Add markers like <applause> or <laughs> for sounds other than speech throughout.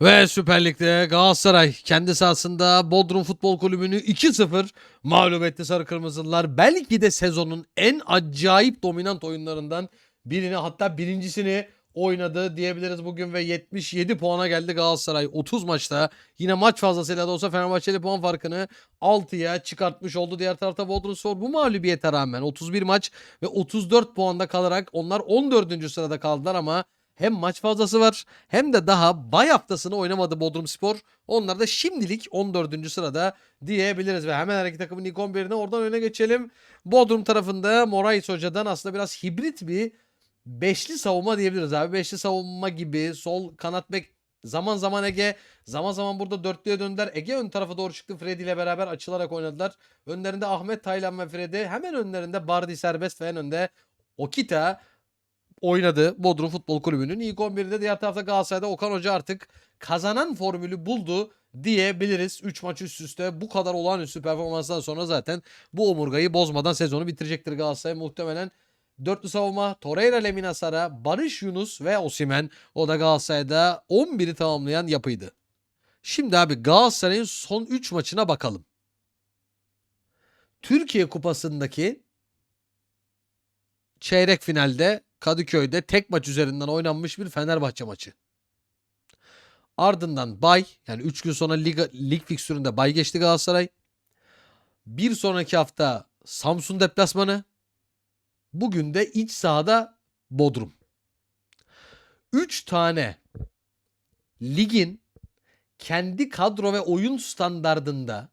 Ve Süper Lig'de Galatasaray kendi sahasında Bodrum Futbol Kulübü'nü 2-0 mağlup etti Sarı Kırmızılılar. Belki de sezonun en acayip dominant oyunlarından birini hatta birincisini oynadı diyebiliriz bugün ve 77 puana geldi Galatasaray 30 maçta. Yine maç fazlasıyla da olsa Fenerbahçeli puan farkını 6'ya çıkartmış oldu. Diğer tarafta Bodrumspor bu mağlubiyete rağmen 31 maç ve 34 puanda kalarak onlar 14. sırada kaldılar ama hem maç fazlası var hem de daha bay haftasını oynamadı Bodrumspor. Onlar da şimdilik 14. sırada diyebiliriz ve hemen iki takımın ilk 11'ine oradan öne geçelim. Bodrum tarafında Morais Hoca'dan aslında biraz hibrit bir beşli savunma diyebiliriz abi. Beşli savunma gibi sol kanat bek zaman zaman Ege zaman zaman burada dörtlüye döndüler. Ege ön tarafa doğru çıktı. Freddy ile beraber açılarak oynadılar. Önlerinde Ahmet Taylan ve Freddy. Hemen önlerinde Bardi serbest ve en önde Okita oynadı Bodrum Futbol Kulübü'nün ilk 11'inde diğer tarafta Galatasaray'da Okan Hoca artık kazanan formülü buldu diyebiliriz. 3 maç üst üste bu kadar olağanüstü performanstan sonra zaten bu omurgayı bozmadan sezonu bitirecektir Galatasaray muhtemelen. Dörtlü savunma Torreira Lemina Sara, Barış Yunus ve Osimen o da Galatasaray'da 11'i tamamlayan yapıydı. Şimdi abi Galatasaray'ın son 3 maçına bakalım. Türkiye Kupası'ndaki çeyrek finalde Kadıköy'de tek maç üzerinden oynanmış bir Fenerbahçe maçı. Ardından bay yani 3 gün sonra lig, lig fikstüründe bay geçti Galatasaray. Bir sonraki hafta Samsun deplasmanı. Bugün de iç sahada Bodrum. 3 tane ligin kendi kadro ve oyun standardında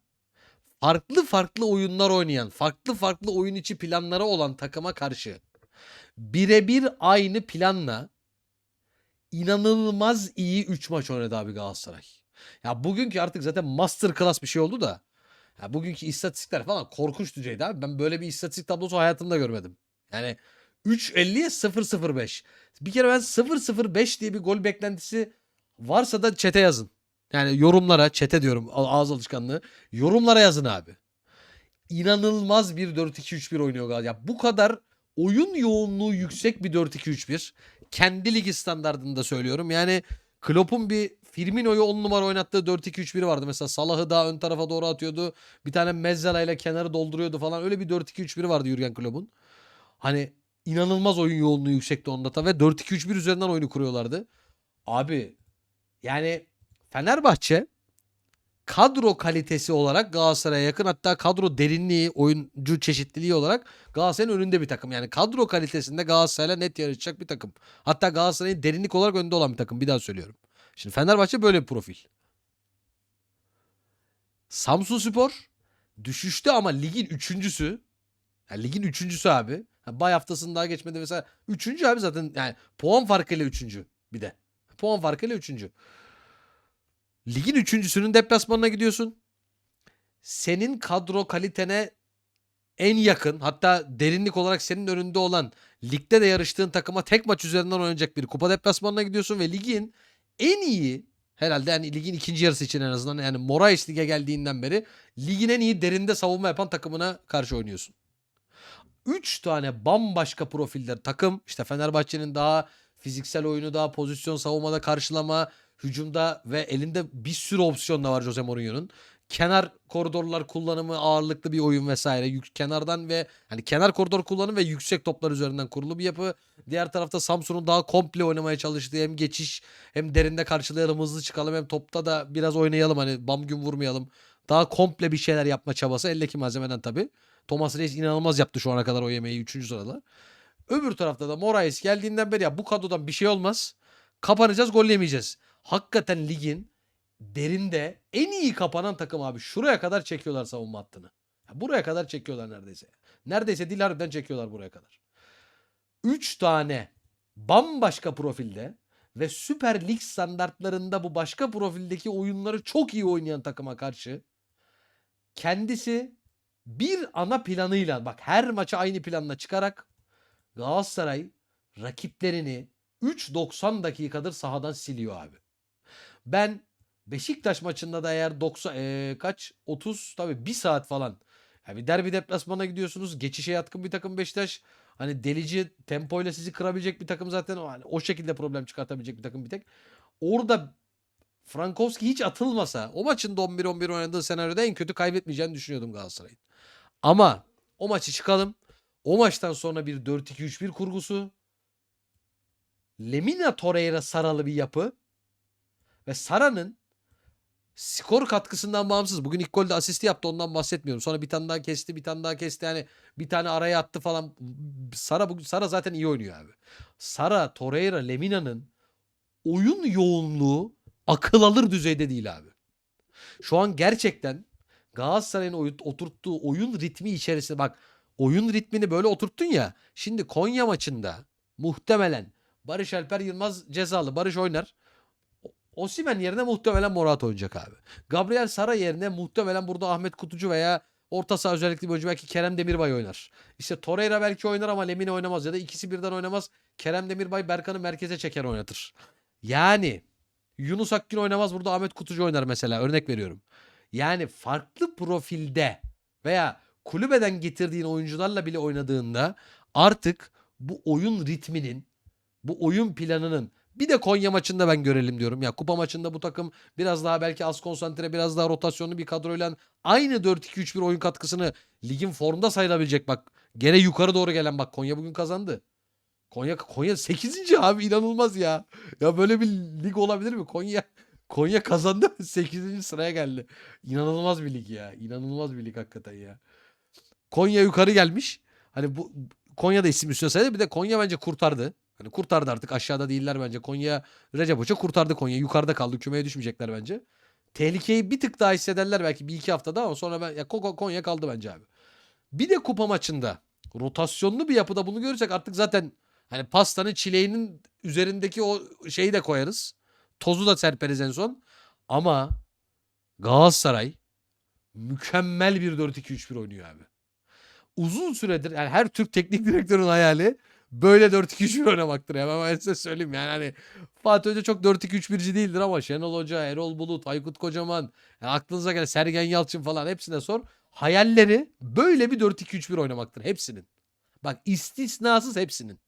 farklı farklı oyunlar oynayan, farklı farklı oyun içi planları olan takıma karşı birebir aynı planla inanılmaz iyi 3 maç oynadı abi Galatasaray. Ya bugünkü artık zaten master class bir şey oldu da. Ya bugünkü istatistikler falan korkunç düzeyde abi. Ben böyle bir istatistik tablosu hayatımda görmedim. Yani 3.50'ye 0.05. Bir kere ben 0.05 diye bir gol beklentisi varsa da çete yazın. Yani yorumlara, çete diyorum ağız alışkanlığı. Yorumlara yazın abi. İnanılmaz bir 4-2-3-1 oynuyor Galatasaray. Ya bu kadar oyun yoğunluğu yüksek bir 4-2-3-1. Kendi ligi standartında söylüyorum. Yani Klopp'un bir Firmino'yu 10 numara oynattığı 4-2-3-1 vardı. Mesela Salah'ı daha ön tarafa doğru atıyordu. Bir tane Mezzala ile kenarı dolduruyordu falan. Öyle bir 4-2-3-1 vardı Jurgen Klopp'un. Hani inanılmaz oyun yoğunluğu yüksekti onda da ve 4-2-3-1 üzerinden oyunu kuruyorlardı. Abi yani Fenerbahçe kadro kalitesi olarak Galatasaray'a yakın hatta kadro derinliği, oyuncu çeşitliliği olarak Galatasaray'ın önünde bir takım. Yani kadro kalitesinde Galatasaray'la net yarışacak bir takım. Hatta Galatasaray'ın derinlik olarak önde olan bir takım. Bir daha söylüyorum. Şimdi Fenerbahçe böyle bir profil. Samsun Spor düşüşte ama ligin üçüncüsü. Yani ligin üçüncüsü abi. Ha, bay haftasını daha geçmedi mesela. Üçüncü abi zaten yani puan farkıyla üçüncü bir de. Puan farkıyla üçüncü. Ligin üçüncüsünün deplasmanına gidiyorsun. Senin kadro kalitene en yakın hatta derinlik olarak senin önünde olan ligde de yarıştığın takıma tek maç üzerinden oynayacak bir kupa deplasmanına gidiyorsun ve ligin en iyi herhalde yani ligin ikinci yarısı için en azından yani Moraes lige geldiğinden beri ligin en iyi derinde savunma yapan takımına karşı oynuyorsun. 3 tane bambaşka profiller takım işte Fenerbahçe'nin daha fiziksel oyunu daha pozisyon savunmada karşılama hücumda ve elinde bir sürü opsiyon da var Jose Mourinho'nun. Kenar koridorlar kullanımı ağırlıklı bir oyun vesaire. Yük, kenardan ve hani kenar koridor kullanımı ve yüksek toplar üzerinden kurulu bir yapı. Diğer tarafta Samsun'un daha komple oynamaya çalıştığı hem geçiş hem derinde karşılayalım hızlı çıkalım hem topta da biraz oynayalım hani bam gün vurmayalım. Daha komple bir şeyler yapma çabası eldeki malzemeden tabii. Thomas Reis inanılmaz yaptı şu ana kadar o yemeği 3. sırada. Öbür tarafta da Moraes geldiğinden beri ya bu kadrodan bir şey olmaz. Kapanacağız gol yemeyeceğiz. Hakikaten ligin derinde en iyi kapanan takım abi. Şuraya kadar çekiyorlar savunma hattını. Ya buraya kadar çekiyorlar neredeyse. Neredeyse değil harbiden çekiyorlar buraya kadar. 3 tane bambaşka profilde ve Süper Lig standartlarında bu başka profildeki oyunları çok iyi oynayan takıma karşı kendisi bir ana planıyla bak her maça aynı planla çıkarak Galatasaray rakiplerini 3.90 dakikadır sahadan siliyor abi. Ben Beşiktaş maçında da eğer 90 eee, kaç 30 tabii 1 saat falan. Yani bir derbi deplasmana gidiyorsunuz. Geçişe yatkın bir takım Beşiktaş. Hani delici tempoyla sizi kırabilecek bir takım zaten o, hani o şekilde problem çıkartabilecek bir takım bir tek. Orada Frankowski hiç atılmasa o maçın da 11-11 oynadığı senaryoda en kötü kaybetmeyeceğini düşünüyordum Galatasaray'ın. Ama o maçı çıkalım. O maçtan sonra bir 4-2-3-1 kurgusu. Lemina Torreira Saralı bir yapı. Ve Sara'nın skor katkısından bağımsız. Bugün ilk golde asisti yaptı ondan bahsetmiyorum. Sonra bir tane daha kesti bir tane daha kesti. Yani bir tane araya attı falan. Sara, bugün, Sara zaten iyi oynuyor abi. Sara, Torreira, Lemina'nın oyun yoğunluğu akıl alır düzeyde değil abi. Şu an gerçekten Galatasaray'ın oturttuğu oyun ritmi içerisinde bak oyun ritmini böyle oturttun ya. Şimdi Konya maçında muhtemelen Barış Alper Yılmaz cezalı. Barış oynar. O- Osimhen yerine muhtemelen Morat oynayacak abi. Gabriel Sara yerine muhtemelen burada Ahmet Kutucu veya orta saha özellikle bir oyuncu belki Kerem Demirbay oynar. İşte Torreira belki oynar ama Lemine oynamaz ya da ikisi birden oynamaz. Kerem Demirbay Berkan'ı merkeze çeker oynatır. Yani Yunus Akgün oynamaz burada Ahmet Kutucu oynar mesela örnek veriyorum. Yani farklı profilde veya kulübeden getirdiğin oyuncularla bile oynadığında artık bu oyun ritminin, bu oyun planının bir de Konya maçında ben görelim diyorum. Ya kupa maçında bu takım biraz daha belki az konsantre, biraz daha rotasyonlu bir kadroyla aynı 4-2-3-1 oyun katkısını ligin formda sayılabilecek bak. Gene yukarı doğru gelen bak Konya bugün kazandı. Konya Konya 8. abi inanılmaz ya. Ya böyle bir lig olabilir mi? Konya Konya kazandı <laughs> 8. sıraya geldi. İnanılmaz bir lig ya. İnanılmaz bir lig hakikaten ya. Konya yukarı gelmiş. Hani bu Konya'da isim üstüne sayılır. Bir de Konya bence kurtardı. Hani kurtardı artık aşağıda değiller bence. Konya Recep Hoca kurtardı Konya. Yukarıda kaldı. Kümeye düşmeyecekler bence. Tehlikeyi bir tık daha hissederler belki bir iki haftada ama sonra ben ya Ko- Konya kaldı bence abi. Bir de kupa maçında rotasyonlu bir yapıda bunu görürsek artık zaten hani pastanın çileğinin üzerindeki o şeyi de koyarız. Tozu da serperiz en son. Ama Galatasaray mükemmel bir 4-2-3-1 oynuyor abi. Uzun süredir yani her Türk teknik direktörün hayali böyle 4-2-3-1 oynamaktır. Ya. Ben size söyleyeyim yani hani Fatih Hoca çok 4-2-3-1'ci değildir ama Şenol Hoca, Erol Bulut, Aykut Kocaman, yani aklınıza gelen Sergen Yalçın falan hepsine sor. Hayalleri böyle bir 4-2-3-1 oynamaktır hepsinin. Bak istisnasız hepsinin.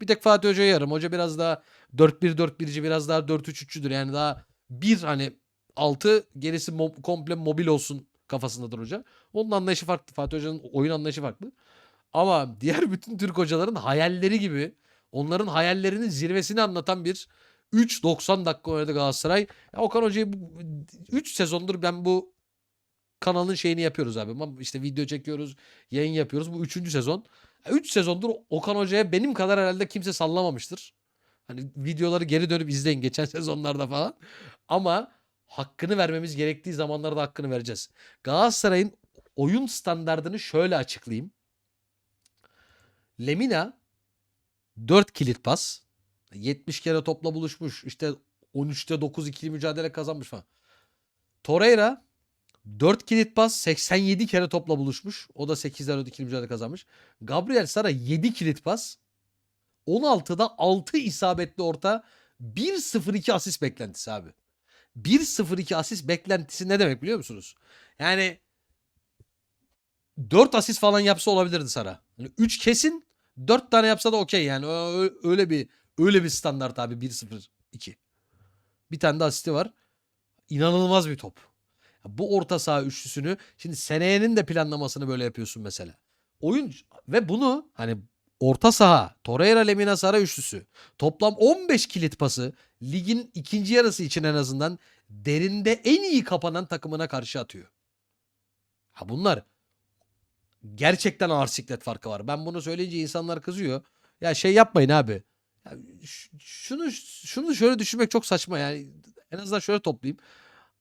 Bir tek Fatih Hoca'ya yarım. Hoca biraz daha 4-1-4-1'ci biraz daha 4-3-3'cüdür. Yani daha bir hani 6 gerisi mo- komple mobil olsun kafasındadır hoca. Onun anlayışı farklı. Fatih Hoca'nın oyun anlayışı farklı. Ama diğer bütün Türk hocaların hayalleri gibi onların hayallerinin zirvesini anlatan bir 3-90 dakika oynadı Galatasaray. Ya Okan Hoca'yı 3 sezondur ben bu kanalın şeyini yapıyoruz abi. İşte video çekiyoruz, yayın yapıyoruz. Bu 3. sezon. 3 sezondur Okan Hoca'ya benim kadar herhalde kimse sallamamıştır. Hani videoları geri dönüp izleyin geçen <laughs> sezonlarda falan. Ama hakkını vermemiz gerektiği zamanlarda hakkını vereceğiz. Galatasaray'ın oyun standardını şöyle açıklayayım. Lemina 4 kilit pas. 70 kere topla buluşmuş. İşte 13'te 9 ikili mücadele kazanmış falan. Torreira 4 kilit pas 87 kere topla buluşmuş. O da 8'ler öde ikili mücadele kazanmış. Gabriel Sara 7 kilit pas. 16'da 6 isabetli orta 1-0-2 asist beklentisi abi. 1-0-2 asist beklentisi ne demek biliyor musunuz? Yani 4 asist falan yapsa olabilirdi Sara. Hani 3 kesin 4 tane yapsa da okey yani. Öyle bir öyle bir standart abi 1-0-2. Bir tane de asisti var. İnanılmaz bir top. Bu orta saha üçlüsünü şimdi seneyenin de planlamasını böyle yapıyorsun mesela. Oyun ve bunu hani orta saha Torreira Lemina Sara üçlüsü toplam 15 kilit pası ligin ikinci yarısı için en azından derinde en iyi kapanan takımına karşı atıyor. Ha bunlar gerçekten ağır siklet farkı var. Ben bunu söyleyince insanlar kızıyor. Ya şey yapmayın abi. Ya şunu şunu şöyle düşünmek çok saçma yani. En azından şöyle toplayayım.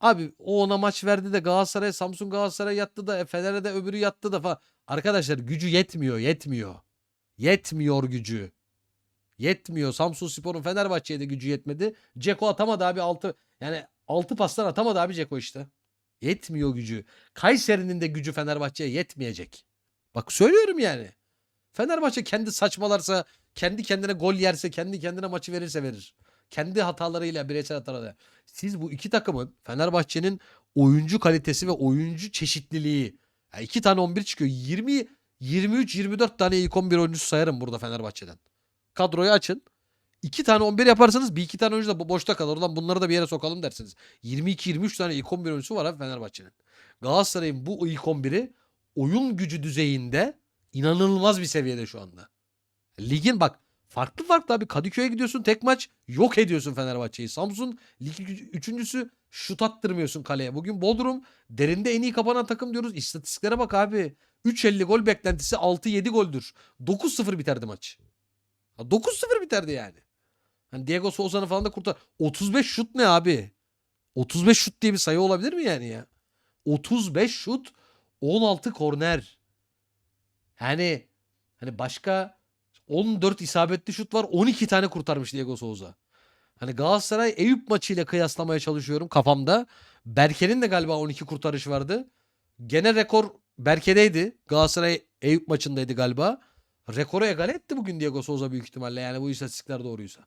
Abi o ona maç verdi de Galatasaray Samsun Galatasaray yattı da e, Fener'e de öbürü yattı da falan. Arkadaşlar gücü yetmiyor, yetmiyor. Yetmiyor gücü. Yetmiyor. Samsun Spor'un Fenerbahçe'ye de gücü yetmedi. Ceko atamadı abi 6 yani 6 paslar atamadı abi Ceko işte. Yetmiyor gücü. Kayseri'nin de gücü Fenerbahçe'ye yetmeyecek. Bak söylüyorum yani. Fenerbahçe kendi saçmalarsa, kendi kendine gol yerse, kendi kendine maçı verirse verir. Kendi hatalarıyla, bireysel hatalarıyla. Siz bu iki takımın Fenerbahçe'nin oyuncu kalitesi ve oyuncu çeşitliliği. Ya iki tane 11 çıkıyor. 20 23 24 tane ilk 11 oyuncusu sayarım burada Fenerbahçe'den. Kadroyu açın. iki tane 11 yaparsanız bir iki tane oyuncu da bo- boşta kalır. Ulan bunları da bir yere sokalım dersiniz. 22-23 tane ilk 11 oyuncusu var abi Fenerbahçe'nin. Galatasaray'ın bu ilk 11'i oyun gücü düzeyinde inanılmaz bir seviyede şu anda. Ligin bak farklı farklı abi Kadıköy'e gidiyorsun tek maç yok ediyorsun Fenerbahçe'yi. Samsun lig üç- üçüncüsü şut attırmıyorsun kaleye. Bugün Bodrum derinde en iyi kapanan takım diyoruz. İstatistiklere bak abi. 3.50 gol beklentisi 6-7 goldür. 9-0 biterdi maç. Ha, 9-0 biterdi yani. Hani Diego Souza'nı falan da kurtar. 35 şut ne abi? 35 şut diye bir sayı olabilir mi yani ya? 35 şut 16 korner. Yani hani başka 14 isabetli şut var. 12 tane kurtarmış Diego Souza. Hani Galatasaray Eyüp maçıyla kıyaslamaya çalışıyorum kafamda. Berke'nin de galiba 12 kurtarış vardı. Gene rekor Berke'deydi. Galatasaray Eyüp maçındaydı galiba. Rekoru egale etti bugün Diego Souza büyük ihtimalle yani bu istatistikler doğruysa.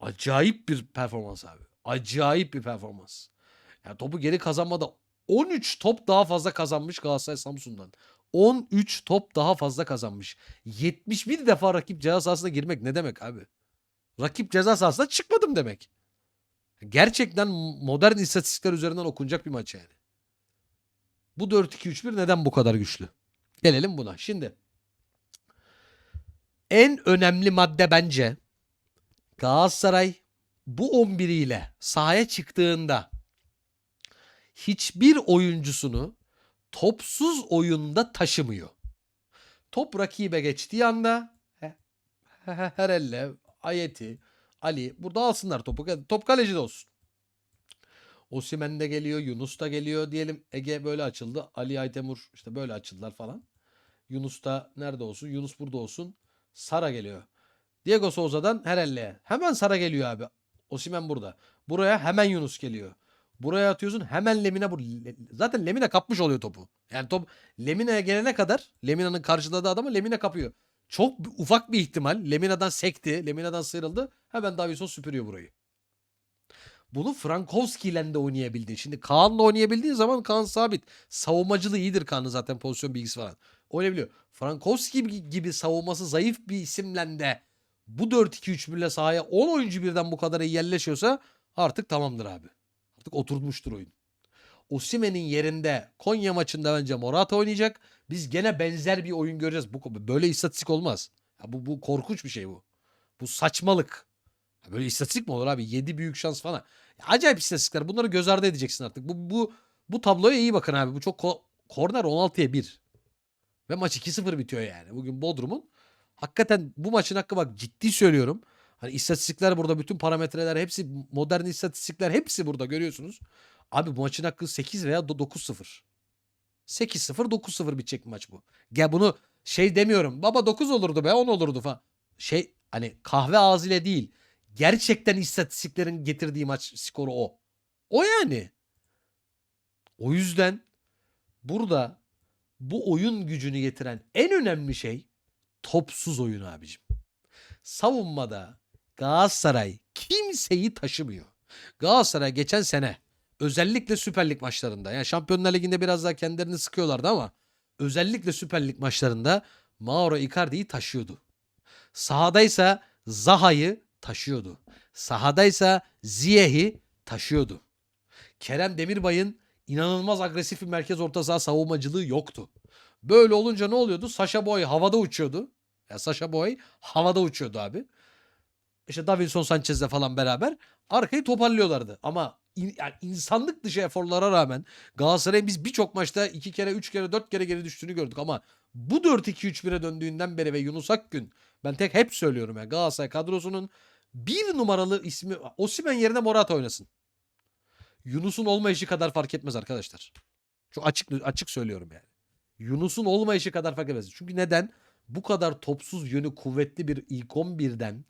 Acayip bir performans abi. Acayip bir performans. Yani topu geri kazanmada 13 top daha fazla kazanmış Galatasaray Samsun'dan. 13 top daha fazla kazanmış. 71 defa rakip ceza sahasına girmek ne demek abi? Rakip ceza sahasına çıkmadım demek. Gerçekten modern istatistikler üzerinden okunacak bir maç yani. Bu 4-2-3-1 neden bu kadar güçlü? Gelelim buna. Şimdi en önemli madde bence Galatasaray bu 11 ile sahaya çıktığında hiçbir oyuncusunu topsuz oyunda taşımıyor. Top rakibe geçtiği anda he- he- he- Herelle, Ayeti, Ali burada alsınlar topu. Top kalecide olsun. Osimhen de geliyor, Yunus da geliyor. Diyelim Ege böyle açıldı. Ali Aytemur işte böyle açıldılar falan. Yunus da nerede olsun? Yunus burada olsun. Sara geliyor. Diego Souza'dan Herelle'ye. Hemen Sara geliyor abi. Osimhen burada. Buraya hemen Yunus geliyor. Buraya atıyorsun hemen Lemina bu. Zaten Lemina kapmış oluyor topu. Yani top Lemina'ya gelene kadar Lemina'nın karşıladığı adamı Lemina kapıyor. Çok ufak bir ihtimal Lemina'dan sekti. Lemina'dan sıyrıldı. Hemen Davinson süpürüyor burayı. Bunu Frankowski ile de oynayabildi. Şimdi Kaan'la oynayabildiği zaman Kaan sabit. Savunmacılığı iyidir Kaan'ın zaten pozisyon bilgisi falan. Oynayabiliyor. Frankowski gibi- gibi savunması zayıf bir isimle de bu 4-2-3-1 ile sahaya 10 oyuncu birden bu kadar iyi yerleşiyorsa artık tamamdır abi. Artık oturmuştur oyun. Osimhen'in yerinde Konya maçında bence Morata oynayacak. Biz gene benzer bir oyun göreceğiz. Bu böyle istatistik olmaz. Ya bu bu korkunç bir şey bu. Bu saçmalık. Ya Böyle istatistik mi olur abi? 7 büyük şans falan. Ya acayip istatistikler. Bunları göz ardı edeceksin artık. Bu bu bu tabloya iyi bakın abi. Bu çok ko- korner 16'ya 1. Ve maç 2-0 bitiyor yani. Bugün Bodrum'un hakikaten bu maçın hakkı bak ciddi söylüyorum. Hani istatistikler burada bütün parametreler hepsi modern istatistikler hepsi burada görüyorsunuz. Abi bu maçın hakkı 8 veya do- 9-0. 8-0 9-0 bitecek bir maç bu. Gel bunu şey demiyorum. Baba 9 olurdu be 10 olurdu falan. Şey hani kahve ağzıyla değil. Gerçekten istatistiklerin getirdiği maç skoru o. O yani. O yüzden burada bu oyun gücünü getiren en önemli şey topsuz oyun abicim. Savunmada Galatasaray kimseyi taşımıyor. Galatasaray geçen sene özellikle Süper Lig maçlarında yani Şampiyonlar Ligi'nde biraz daha kendilerini sıkıyorlardı ama özellikle Süper Lig maçlarında Mauro Icardi'yi taşıyordu. Sahadaysa Zaha'yı taşıyordu. Sahadaysa Ziyeh'i taşıyordu. Kerem Demirbay'ın inanılmaz agresif bir merkez orta saha savunmacılığı yoktu. Böyle olunca ne oluyordu? Sasha Boy havada uçuyordu. Ya Sasha Boy havada uçuyordu abi. İşte Davinson Sanchez'le falan beraber arkayı toparlıyorlardı. Ama in- yani insanlık dışı eforlara rağmen Galatasaray'ın biz birçok maçta iki kere, üç kere, dört kere geri düştüğünü gördük ama bu 4-2-3-1'e döndüğünden beri ve Yunus Akgün ben tek hep söylüyorum ya Galatasaray kadrosunun bir numaralı ismi Osimhen yerine Morata oynasın. Yunus'un olmayışı kadar fark etmez arkadaşlar. Çok açık açık söylüyorum yani. Yunus'un olmayışı kadar fark etmez. Çünkü neden? Bu kadar topsuz yönü kuvvetli bir ilk 11'den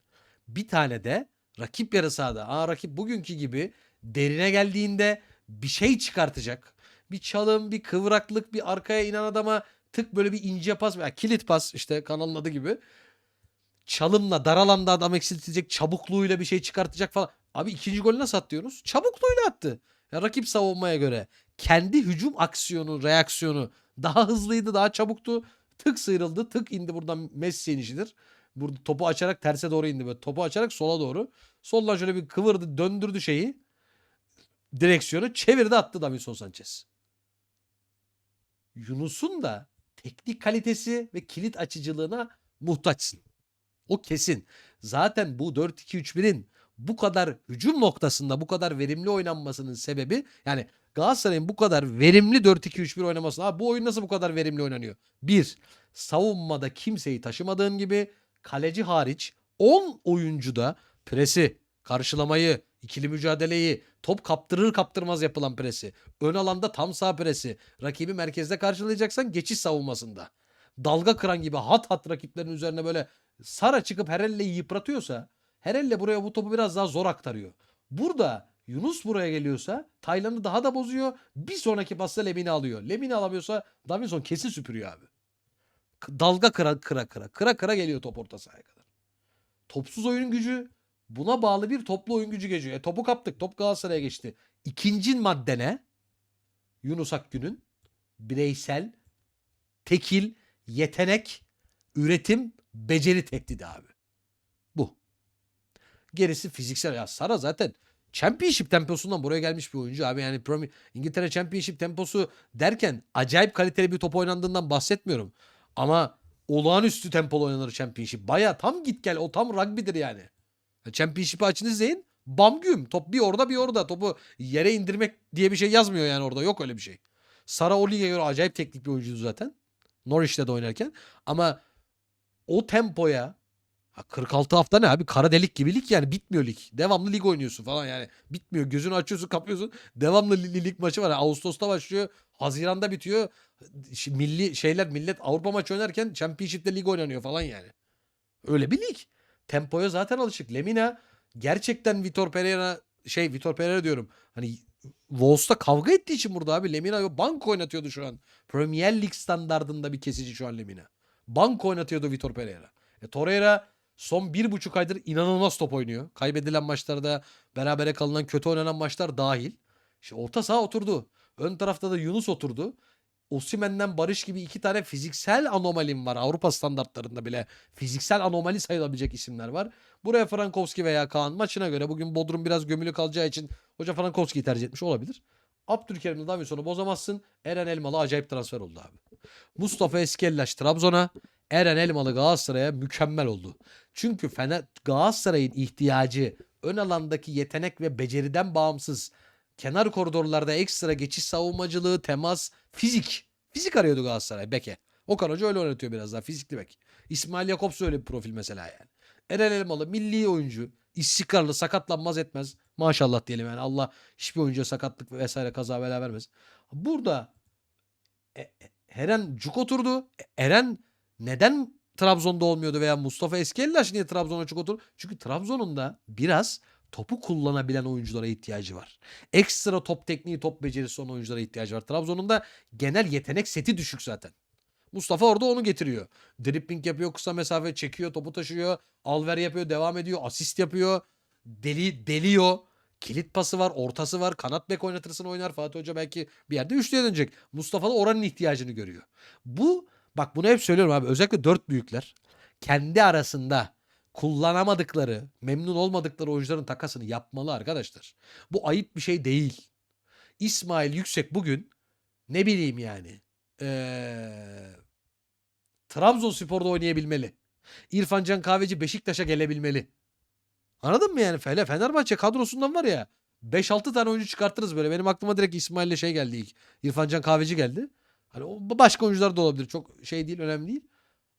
bir tane de rakip yarı sahada. Aa rakip bugünkü gibi derine geldiğinde bir şey çıkartacak. Bir çalım, bir kıvraklık, bir arkaya inen adama tık böyle bir ince pas veya kilit pas işte kanalın adı gibi. Çalımla dar alanda adam eksiltecek çabukluğuyla bir şey çıkartacak falan. Abi ikinci golü nasıl attı Çabukluğuyla attı. Ya rakip savunmaya göre kendi hücum aksiyonu, reaksiyonu daha hızlıydı, daha çabuktu. Tık sıyrıldı, tık indi buradan Messi inişidir. Burada topu açarak terse doğru indi böyle. Topu açarak sola doğru. Soldan şöyle bir kıvırdı, döndürdü şeyi. Direksiyonu çevirdi attı Davinson Sanchez. Yunus'un da teknik kalitesi ve kilit açıcılığına muhtaçsın. O kesin. Zaten bu 4-2-3-1'in bu kadar hücum noktasında bu kadar verimli oynanmasının sebebi yani Galatasaray'ın bu kadar verimli 4-2-3-1 oynaması. Abi bu oyun nasıl bu kadar verimli oynanıyor? Bir, savunmada kimseyi taşımadığın gibi kaleci hariç 10 oyuncuda presi, karşılamayı, ikili mücadeleyi, top kaptırır kaptırmaz yapılan presi, ön alanda tam sağ presi, rakibi merkezde karşılayacaksan geçiş savunmasında. Dalga kıran gibi hat hat rakiplerin üzerine böyle Sara çıkıp Herelle'yi yıpratıyorsa Herelle buraya bu topu biraz daha zor aktarıyor. Burada Yunus buraya geliyorsa Taylan'ı daha da bozuyor. Bir sonraki pasta Lemini alıyor. Lemini alamıyorsa Davinson kesin süpürüyor abi. Dalga kıra kıra kıra. Kıra kıra geliyor top orta sahaya kadar. Topsuz oyun gücü buna bağlı bir toplu oyun gücü geçiyor. E topu kaptık. Top Galatasaray'a geçti. İkinci madde ne? Yunus Akgün'ün bireysel, tekil, yetenek, üretim, beceri tehdidi abi. Bu. Gerisi fiziksel. Ya Sara zaten Championship temposundan buraya gelmiş bir oyuncu abi. Yani Premier, İngiltere Championship temposu derken acayip kaliteli bir top oynandığından bahsetmiyorum. Ama olağanüstü tempolu oynanır Championship. Baya tam git gel o tam rugby'dir yani. Championship'i açın izleyin. Bam güm. Top bir orada bir orada. Topu yere indirmek diye bir şey yazmıyor yani orada. Yok öyle bir şey. Sara o göre acayip teknik bir oyuncuydu zaten. Norwich'te de oynarken. Ama o tempoya ha 46 hafta ne abi? Kara delik gibi lig yani bitmiyor lig. Devamlı lig oynuyorsun falan yani. Bitmiyor. Gözünü açıyorsun kapıyorsun. Devamlı li- lig maçı var. Ağustos'ta başlıyor. Haziranda bitiyor. Milli şeyler millet Avrupa maçı oynarken Championship'te lig oynanıyor falan yani. Öyle bir lig. Tempoya zaten alışık. Lemina gerçekten Vitor Pereira şey Vitor Pereira diyorum. Hani Wolves'ta kavga ettiği için burada abi Lemina. Bank oynatıyordu şu an. Premier Lig standardında bir kesici şu an Lemina. Bank oynatıyordu Vitor Pereira. E, Torreira son bir buçuk aydır inanılmaz top oynuyor. Kaybedilen maçlarda berabere kalınan kötü oynanan maçlar dahil. İşte orta saha oturdu. Ön tarafta da Yunus oturdu. Osimhen'den Barış gibi iki tane fiziksel anomalim var. Avrupa standartlarında bile fiziksel anomali sayılabilecek isimler var. Buraya Frankowski veya Kaan maçına göre bugün Bodrum biraz gömülü kalacağı için hoca Frankowski'yi tercih etmiş olabilir. Abdülkerim'le Davinson'u bozamazsın. Eren Elmalı acayip transfer oldu abi. Mustafa Eskellaş Trabzon'a, Eren Elmalı Galatasaray'a mükemmel oldu. Çünkü Fener Galatasaray'ın ihtiyacı ön alandaki yetenek ve beceriden bağımsız kenar koridorlarda ekstra geçiş savunmacılığı, temas, fizik. Fizik arıyordu Galatasaray beke. Okan Hoca öyle oynatıyor biraz daha fizikli bek. İsmail Jakobs öyle bir profil mesela yani. Eren Elmalı milli oyuncu. istikrarlı sakatlanmaz etmez. Maşallah diyelim yani Allah hiçbir oyuncuya sakatlık vesaire kaza bela vermez. Burada e, e, Eren cuk oturdu. E, Eren neden Trabzon'da olmuyordu veya Mustafa Eskellaş niye Trabzon'a cuk oturdu? Çünkü Trabzon'un da biraz topu kullanabilen oyunculara ihtiyacı var. Ekstra top tekniği, top becerisi olan oyunculara ihtiyacı var. Trabzon'un da genel yetenek seti düşük zaten. Mustafa orada onu getiriyor. Dribbling yapıyor, kısa mesafe çekiyor, topu taşıyor, alver yapıyor, devam ediyor, asist yapıyor. Deli deliyor. Kilit pası var, ortası var. Kanat bek oynatırsın oynar. Fatih Hoca belki bir yerde üçlüye dönecek. Mustafa da oranın ihtiyacını görüyor. Bu bak bunu hep söylüyorum abi. Özellikle dört büyükler kendi arasında kullanamadıkları, memnun olmadıkları oyuncuların takasını yapmalı arkadaşlar. Bu ayıp bir şey değil. İsmail Yüksek bugün ne bileyim yani ee, Trabzonspor'da oynayabilmeli. İrfan Can Kahveci Beşiktaş'a gelebilmeli. Anladın mı yani? Fele Fenerbahçe kadrosundan var ya 5-6 tane oyuncu çıkartırız böyle. Benim aklıma direkt İsmail'le şey geldi ilk. İrfan Can Kahveci geldi. Hani başka oyuncular da olabilir. Çok şey değil, önemli değil.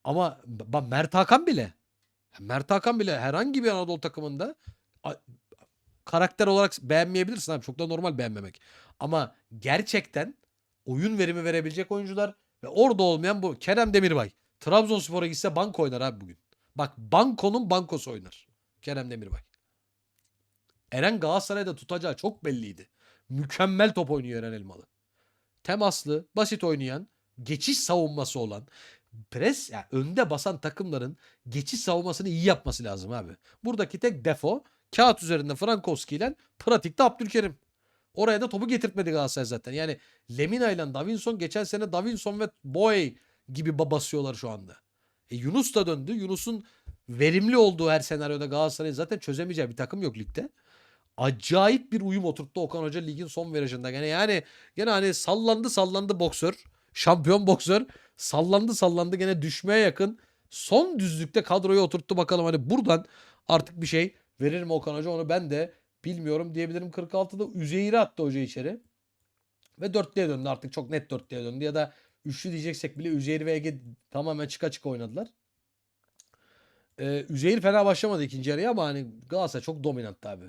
Ama Mert Hakan bile Mert Hakan bile herhangi bir Anadolu takımında karakter olarak beğenmeyebilirsin abi. Çok da normal beğenmemek. Ama gerçekten oyun verimi verebilecek oyuncular ve orada olmayan bu Kerem Demirbay. Trabzonspor'a gitse banko oynar abi bugün. Bak bankonun bankosu oynar. Kerem Demirbay. Eren Galatasaray'da tutacağı çok belliydi. Mükemmel top oynuyor Eren Elmalı. Temaslı, basit oynayan, geçiş savunması olan, pres yani önde basan takımların geçiş savunmasını iyi yapması lazım abi. Buradaki tek defo kağıt üzerinde Frankowski ile pratikte Abdülkerim. Oraya da topu getirtmedi Galatasaray zaten. Yani Lemina ile Davinson geçen sene Davinson ve Boy gibi ba- basıyorlar şu anda. E Yunus da döndü. Yunus'un verimli olduğu her senaryoda Galatasaray'ın zaten çözemeyeceği bir takım yok ligde. Acayip bir uyum oturttu Okan Hoca ligin son virajında. Gene yani gene hani sallandı sallandı boksör. Şampiyon boksör. Sallandı sallandı gene düşmeye yakın. Son düzlükte kadroyu oturttu bakalım hani buradan artık bir şey verir mi Okan Hoca onu ben de bilmiyorum diyebilirim. 46'da Üzeyir'i attı hoca içeri. Ve dörtlüye döndü artık çok net dörtlüye döndü ya da üçlü diyeceksek bile Üzeyir ve Ege tamamen çıka çıka oynadılar. Ee, Üzeyir fena başlamadı ikinci yarıya ama hani Galatasaray çok dominanttı abi.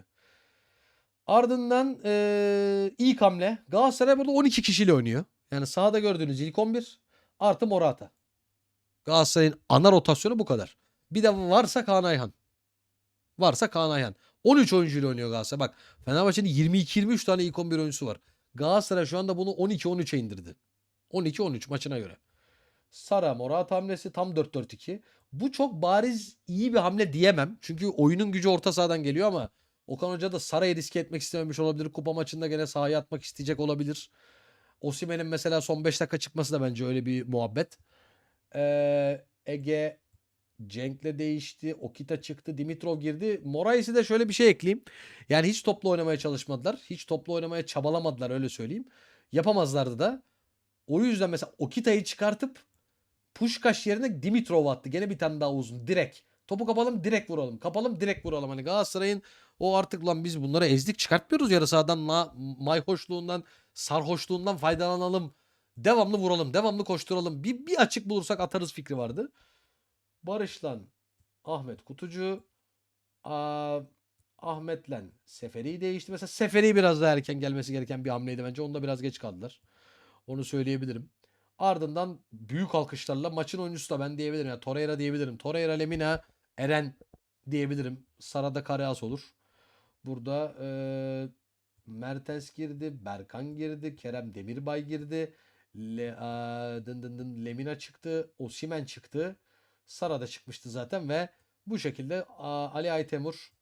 Ardından ee, ilk hamle Galatasaray burada 12 kişiyle oynuyor. Yani sahada gördüğünüz ilk 11 artı Morata. Galatasaray'ın ana rotasyonu bu kadar. Bir de varsa Kaan Ayhan. Varsa Kaan Ayhan. 13 oyuncuyla oynuyor Galatasaray. Bak Fenerbahçe'nin 22-23 tane ilk 11 oyuncusu var. Galatasaray şu anda bunu 12-13'e indirdi. 12-13 maçına göre. Sara Morata hamlesi tam 4-4-2. Bu çok bariz iyi bir hamle diyemem. Çünkü oyunun gücü orta sahadan geliyor ama Okan Hoca da Sara'yı riske etmek istememiş olabilir. Kupa maçında gene sahaya atmak isteyecek olabilir. Osimhen'in mesela son 5 dakika çıkması da bence öyle bir muhabbet. Ee, Ege Cenk'le değişti. Okita çıktı. Dimitrov girdi. Morais'i de şöyle bir şey ekleyeyim. Yani hiç toplu oynamaya çalışmadılar. Hiç toplu oynamaya çabalamadılar öyle söyleyeyim. Yapamazlardı da. O yüzden mesela Okita'yı çıkartıp Puşkaş yerine Dimitrov attı. Gene bir tane daha uzun. Direkt. Topu kapalım direkt vuralım. Kapalım direkt vuralım. Hani Galatasaray'ın o artık lan biz bunları ezdik çıkartmıyoruz yarı sahadan ma mayhoşluğundan sarhoşluğundan faydalanalım. Devamlı vuralım. Devamlı koşturalım. Bir, bir açık bulursak atarız fikri vardı. Barış'lan Ahmet Kutucu Aa, Ahmet'le Seferi'yi değişti. Mesela Seferi biraz daha erken gelmesi gereken bir hamleydi bence. Onda biraz geç kaldılar. Onu söyleyebilirim. Ardından büyük alkışlarla maçın oyuncusu da ben diyebilirim. Yani Torreira diyebilirim. Torreira, Lemina, Eren diyebilirim. Sarada Kareas olur. Burada eee Mertens girdi. Berkan girdi. Kerem Demirbay girdi. Le, aa, dın dın dın, Lemina çıktı. Osimen çıktı. Sara da çıkmıştı zaten ve bu şekilde aa, Ali Aytemur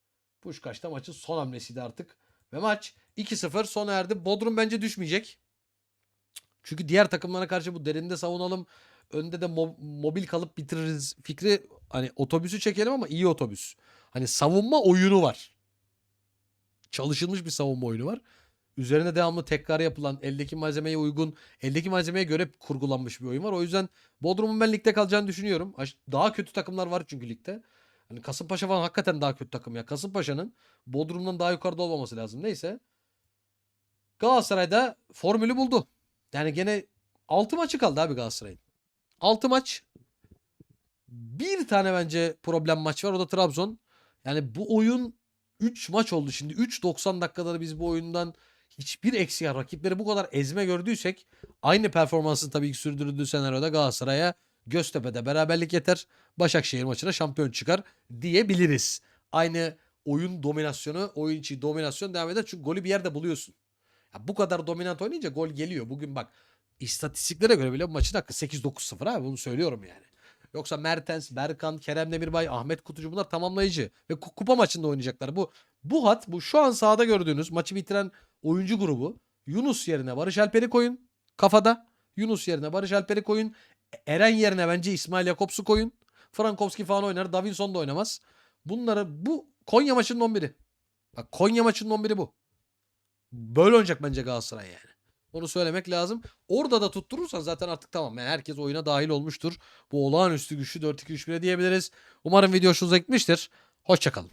Puşkaş'ta maçın son hamlesiydi artık. Ve maç 2-0 sona erdi. Bodrum bence düşmeyecek. Çünkü diğer takımlara karşı bu derinde savunalım. Önde de mo- mobil kalıp bitiririz fikri hani otobüsü çekelim ama iyi otobüs. Hani savunma oyunu var. Çalışılmış bir savunma oyunu var. Üzerine devamlı tekrar yapılan, eldeki malzemeye uygun, eldeki malzemeye göre kurgulanmış bir oyun var. O yüzden Bodrum'un ben ligde kalacağını düşünüyorum. Daha kötü takımlar var çünkü ligde. Hani Kasımpaşa falan hakikaten daha kötü takım ya. Kasımpaşa'nın Bodrum'dan daha yukarıda olmaması lazım. Neyse. Galatasaray'da formülü buldu. Yani gene 6 maçı kaldı abi Galatasaray'ın. 6 maç. Bir tane bence problem maç var. O da Trabzon. Yani bu oyun 3 maç oldu şimdi. 3-90 dakikada da biz bu oyundan hiçbir eksi yani rakipleri bu kadar ezme gördüysek aynı performansın tabii ki sürdürdüğü senaryoda Galatasaray'a Göztepe'de beraberlik yeter. Başakşehir maçına şampiyon çıkar diyebiliriz. Aynı oyun dominasyonu, oyun içi dominasyon devam eder. Çünkü golü bir yerde buluyorsun. Ya bu kadar dominant oynayınca gol geliyor. Bugün bak istatistiklere göre bile bu maçın hakkı 8-9-0 abi bunu söylüyorum yani. Yoksa Mertens, Berkan, Kerem Demirbay, Ahmet Kutucu bunlar tamamlayıcı ve ku- kupa maçında oynayacaklar. Bu bu hat bu şu an sahada gördüğünüz maçı bitiren oyuncu grubu Yunus yerine Barış Alper'i koyun kafada. Yunus yerine Barış Alper'i koyun. Eren yerine bence İsmail Jakobs'u koyun. Frankowski falan oynar. Davinson da oynamaz. Bunları bu Konya maçının 11'i. Bak Konya maçının 11'i bu. Böyle oynayacak bence Galatasaray yani. Onu söylemek lazım. Orada da tutturursan zaten artık tamam. Yani herkes oyuna dahil olmuştur. Bu olağanüstü güçlü 4-2-3-1'e diyebiliriz. Umarım video hoşunuza gitmiştir. Hoşçakalın.